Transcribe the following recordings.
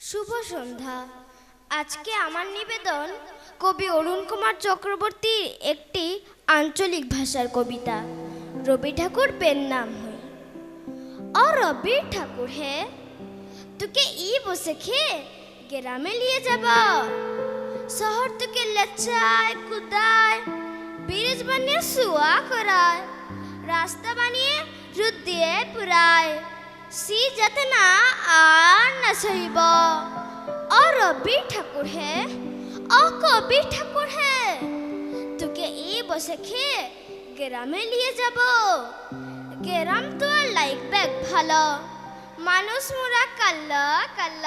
শুভ সন্ধ্যা। আজকে আমার নিবেদন কবি অরুণ কুমার চক্রবর্তীর একটি আঞ্চলিক ভাষার কবিতা। রবি ঠাকুর পেন নাম হই। ও রবি ঠাকুর হে, তোকে ই বসে খেয়ে গ্রামে নিয়ে যাব। শহর তোকে লেচায়, কুদায়, ব্রিজ বানিয়ে শুয়া করায়, রাস্তা বানিয়ে রুদ দিয়ে পুরায়। সি যাতে না আর না সইব ও রবি ঠাকুর হে ও কবি ঠাকুর হে তোকে এই বসে খেয়ে গ্রামে নিয়ে যাব গ্রাম তো আর লাগবে ভালো মানুষ মোরা কাল্ল কাল্ল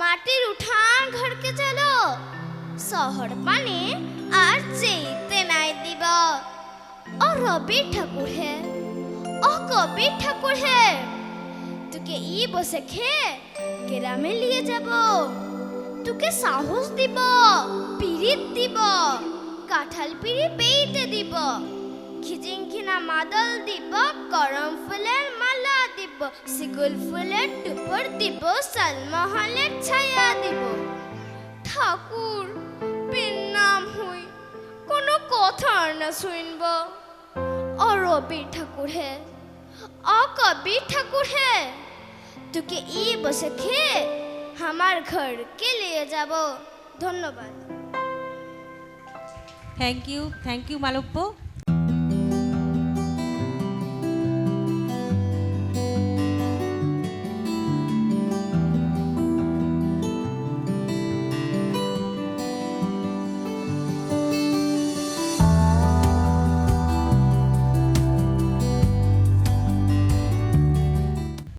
মাটির উঠান ঘরকে চলো শহর পানে আর চেইতে নাই দিব ও রবি ঠাকুর হে ও কবি ঠাকুর হে তোকে ই বসে খেয়ে গ্রামে নিয়ে যাব। তোকে সাহস দিব পিরিত দিব, কাঁঠাল পিড়ি পেইতে দিব খিজিংখিনা মাদল দিব করম ফুলের মালা দিব শিগুল ফুলের টুপর দিব, সালমহলের ছায়া দিব। ঠাকুর পিন নাম হই, কোনো কথা না শুনব। ও রবি ঠাকুর হে কবি ঠাকুর হে তোকে ই বসে খেয়ে আমার ঘর কে নিয়ে যাব ধন্যবাদ thank you thank you Malviya